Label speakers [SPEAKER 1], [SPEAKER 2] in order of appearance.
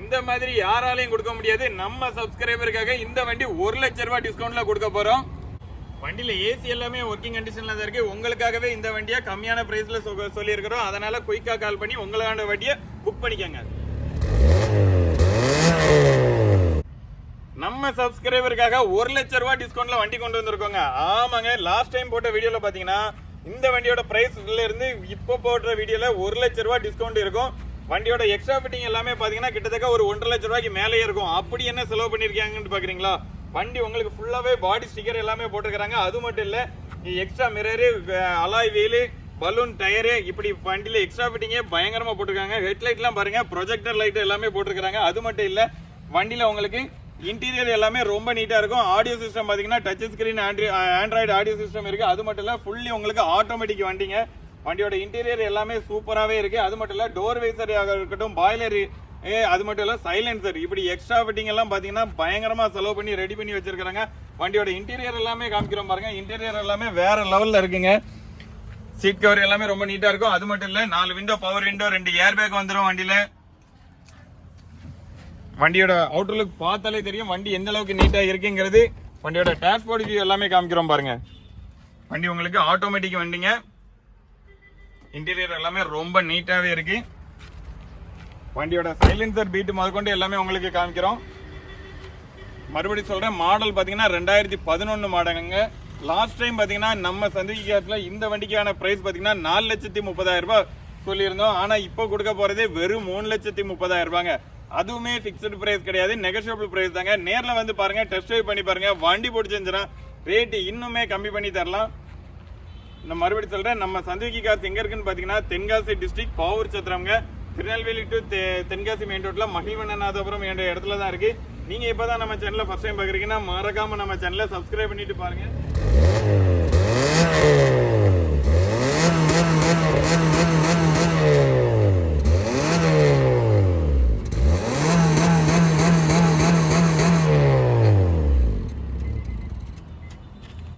[SPEAKER 1] இந்த மாதிரி யாராலையும் கொடுக்க முடியாது. நம்ம சப்ஸ்கிரைபருக்காக இந்த வண்டி ஒரு லட்ச ரூபாய் டிஸ்கவுண்ட்ல கொடுக்க போறோம். வண்டியில ஏசி எல்லாமே ஒர்க்கிங் கண்டிஷன்ல தான் இருக்கு. உங்களுக்காகவே இந்த வண்டியை கம்மியான பிரைஸ்ல சொல்லியிருக்கிறோம். அதனால குயிக்கா கால் பண்ணி உங்களுக்கான வண்டியை புக் பண்ணிக்கோங்க. நம்ம சப்ஸ்கிரைபருக்காக ஒரு லட்ச ரூபாய் டிஸ்கவுண்ட்ல வண்டி கொண்டு வந்திருக்கோங்க. ஆமாங்க லாஸ்ட் டைம் போட்ட வீடியோல பாத்தீங்கன்னா இந்த வண்டியோட பிரைஸ்ல இருந்து இப்போ போடுற வீடியோல ஒரு லட்ச ரூபாய் டிஸ்கவுண்ட் இருக்கும். வண்டியோட எக்ஸ்ட்ரா ஃபிட்டிங் எல்லாமே பார்த்தீங்கன்னா கிட்டத்தட்ட ஒரு ஒன்றரை லட்ச ரூபாய்க்கு மேலே இருக்கும். அப்படி என்ன செலவு பண்ணியிருக்காங்கன்னு பார்க்குறீங்களா வண்டி உங்களுக்கு ஃபுல்லாகவே பாடி ஸ்டிக்கர் எல்லாமே போட்டிருக்கிறாங்க. அது மட்டும் இல்லை extra mirror alloy wheel balloon tyre இப்படி வண்டியில் எக்ஸ்ட்ரா ஃபிட்டிங்கே பயங்கரமாக போட்டிருக்காங்க. ஹெட்லைட்லாம் பாருங்கள் ப்ரொஜெக்டர் லைட் எல்லாமே போட்டிருக்கிறாங்க. அது மட்டும் இல்லை வண்டியில் உங்களுக்கு இன்டீரியர் எல்லாமே ரொம்ப நீட்டாக இருக்கும். ஆடியோ சிஸ்டம் பார்த்தீங்கன்னா touch screen android audio system இருக்குது அது மட்டும் இல்லை ஃபுல்லி உங்களுக்கு ஆட்டோமேட்டிக் வண்டிங்க. வண்டியோட இன்டீரியர் எல்லாமே சூப்பராகவே இருக்குது அது மட்டும் இல்லை டோர் வைசர் இருக்கட்டும் பாய்லர் அது மட்டும் இல்லை சைலன்சர் இப்படி எக்ஸ்ட்ரா ஃபிட்டிங் எல்லாம் பார்த்தீங்கன்னா பயங்கரமாக செலவு பண்ணி ரெடி பண்ணி வச்சிருக்காங்க வண்டியோட இன்டீரியர் எல்லாமே காமிக்கிறோம் பாருங்க. இன்டீரியர் எல்லாமே வேற லெவலில் இருக்குங்க. சீட் கவர் எல்லாமே ரொம்ப நீட்டாக இருக்கும். அது மட்டும் இல்லை நாலு விண்டோ பவர் விண்டோ ரெண்டு ஏர் பேக் வந்துடும் வண்டியில். வண்டியோட அவுட்டர் லுக் பார்த்தாலே தெரியும் வண்டி எந்த அளவுக்கு நீட்டாக இருக்குங்கிறது. வண்டியோட டேஷ்போர்ட் வியூ எல்லாமே காமிக்கிறோம் பாருங்க. வண்டி உங்களுக்கு ஆட்டோமேட்டிக் வண்டிங்க. இன்டீரியர் எல்லாமே ரொம்ப நீட்டாகவே இருக்கு. வண்டியோட சைலன்சர் பீட்டு முதற்கொண்டு எல்லாமே உங்களுக்கு காமிக்கிறோம். மறுபடியும் சொல்கிறேன் மாடல் பார்த்தீங்கன்னா ரெண்டாயிரத்தி பதினொன்று மாடலுங்க லாஸ்ட் டைம் பார்த்தீங்கன்னா நம்ம சந்தைக்கு கேஸ்ல இந்த வண்டிக்கான ப்ரைஸ் பார்த்தீங்கன்னா நாலு லட்சத்தி முப்பதாயிரம் ரூபாய் சொல்லியிருந்தோம். ஆனால் இப்போ கொடுக்க போகிறதே வெறும் மூணு லட்சத்தி முப்பதாயிரம் ரூபாங்க. அதுவுமே ஃபிக்ஸ்டு ப்ரைஸ் கிடையாது நெகஷியபிள் ப்ரைஸ் தாங்க. நேரில் வந்து பாருங்கள் டெஸ்ட் ட்ரைவ் பண்ணி பாருங்கள் வண்டி பிடிச்சிருந்துச்சுன்னா ரேட்டு இன்னுமே கம்மி பண்ணி தரலாம். நான் மறுபடியும் சொல்கிறேன் நம்ம சந்தேகி காசு எங்கே இருக்குன்னு பார்த்தீங்கன்னா தென்காசி டிஸ்ட்ரிக்ட் பாவூர் சத்திரம்ங்க திருநெல்வேலி டு தெ- தென்காசி மெயின் ரோட்டில் மகிழ்வண்ணநாதபுரம் என்ற இடத்துல தான் இருக்குது நீங்கள் இப்போ தான் நம்ம சேனலை ஃபஸ்ட் டைம் பார்க்குறீங்கன்னா மறக்காமல் நம்ம சேனலை சப்ஸ்கிரைப் பண்ணிட்டு பாருங்கள்